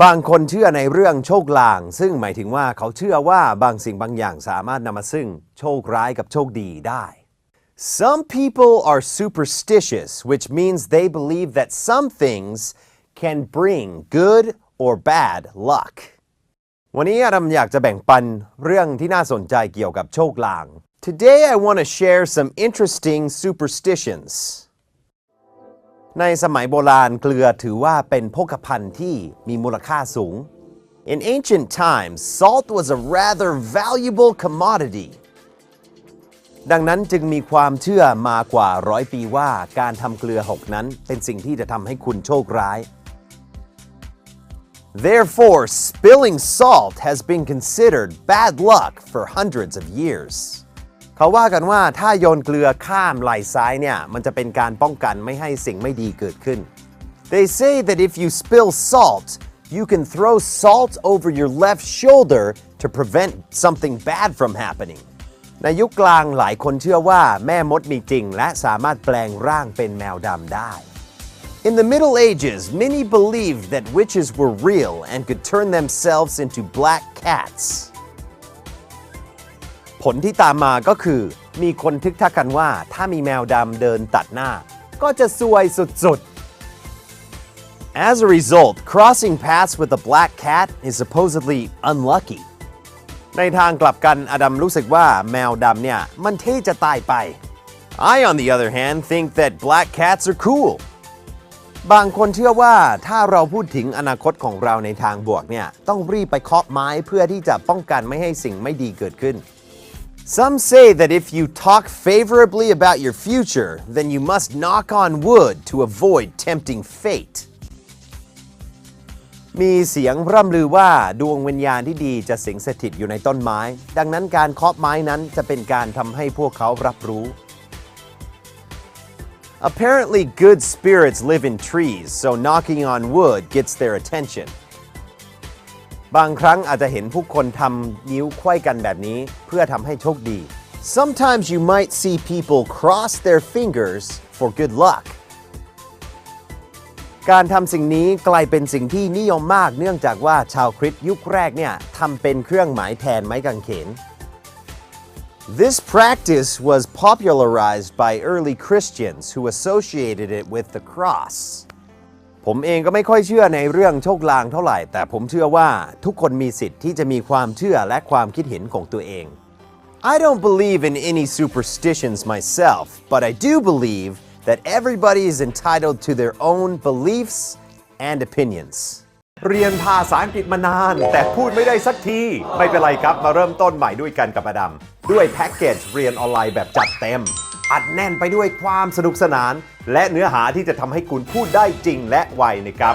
บางคนเชื่อในเรื่องโชคลาง ซึ่งหมายถึงว่าเขาเชื่อว่าบางสิ่งบางอย่างสามารถนำมาซึ่งโชคร้ายกับโชคดีได้ Some people are superstitious which means they believe that some things can bring good or bad luck วันนี้อาดัมอยากจะแบ่งปันเรื่องที่น่าสนใจเกี่ยวกับโชคลาง Today I want to share some interesting superstitions ในสมัยโบราณเกลือถือว่าเป็นโภคภัณฑ์ที่มีมูลค่าสูง In ancient times, salt was a rather valuable commodity. ดังนั้นจึงมีความเชื่อมากว่าร้อยปีว่าการทำเกลือหกนั้นเป็นสิ่งที่จะทำให้คุณโชคร้าย Therefore, spilling salt has been considered bad luck for hundreds of years. เขาว่ากันว่าถ้าโยนเกลือข้ามไหล่ซ้ายเนี่ย มันจะเป็นการป้องกันไม่ให้สิ่งไม่ดีเกิดขึ้น They say that if you spill salt, you can throw salt over your left shoulder to prevent something bad from happening. ในยุคกลางหลายคนเชื่อว่าแม่มดมีจริง และสามารถแปลงร่างเป็นแมวดำได้ In the Middle Ages, many believed that witches were real and could turn themselves into black cats. ผลที่ตามมาก็คือ มีคนทึกทักกันว่า ถ้ามีแมวดำเดินตัดหน้า ก็จะซวยสุดๆ As a result, crossing paths with a black cat is supposedly unlucky. ในทางกลับกันอดัมรู้สึกว่าแมวดำเนี่ยมันเท่จะตายไป I on the other hand think that black cats are cool. บางคนเชื่อว่าถ้าเราพูดถึงอนาคตของเราในทางบวกเนี่ยต้องรีบไปเคาะไม้เพื่อที่จะป้องกันไม่ให้สิ่งไม่ดีเกิดขึ้น Some say that if you talk favorably about your future, then you must knock on wood to avoid tempting fate. มีเสียงร่ำลือว่าดวงวิญญาณที่ดีจะสิงสถิตอยู่ในต้นไม้ ดังนั้นการเคาะไม้นั้นจะเป็นการทำให้พวกเขารับรู้ Apparently, good spirits live in trees, so knocking on wood gets their attention. บางครั้งอาจจะเห็นผู้คนทำนิ้วไขว้กันแบบนี้เพื่อทำให้โชคดี Sometimes you might see people cross their fingers for good luck. การทำสิ่งนี้กลายเป็นสิ่งที่นิยมมากเนื่องจากว่าชาวคริสต์ยุคแรกเนี่ยทำเป็นเครื่องหมายแทนไม้กางเขน This practice was popularized by early Christians who associated it with the cross. ผมเองก็ไม่ค่อยเชื่อในเรื่องโชคลางเท่าไหร่ แต่ผมเชื่อว่าทุกคนมีสิทธิ์ที่จะมีความเชื่อและความคิดเห็นของตัวเอง I don't believe in any superstitions myself, but I do believe that everybody is entitled to their own beliefs and opinions. เรียนภาษาอังกฤษมานาน แต่พูดไม่ได้สักที ไม่เป็นไรครับ มาเริ่มต้นใหม่ด้วยกันกับอดัม ด้วยแพ็กเกจเรียนออนไลน์แบบจัดเต็ม อัดแน่นไปด้วยความสนุกสนาน และเนื้อหาที่จะทำให้คุณพูดได้จริงและไวนะครับ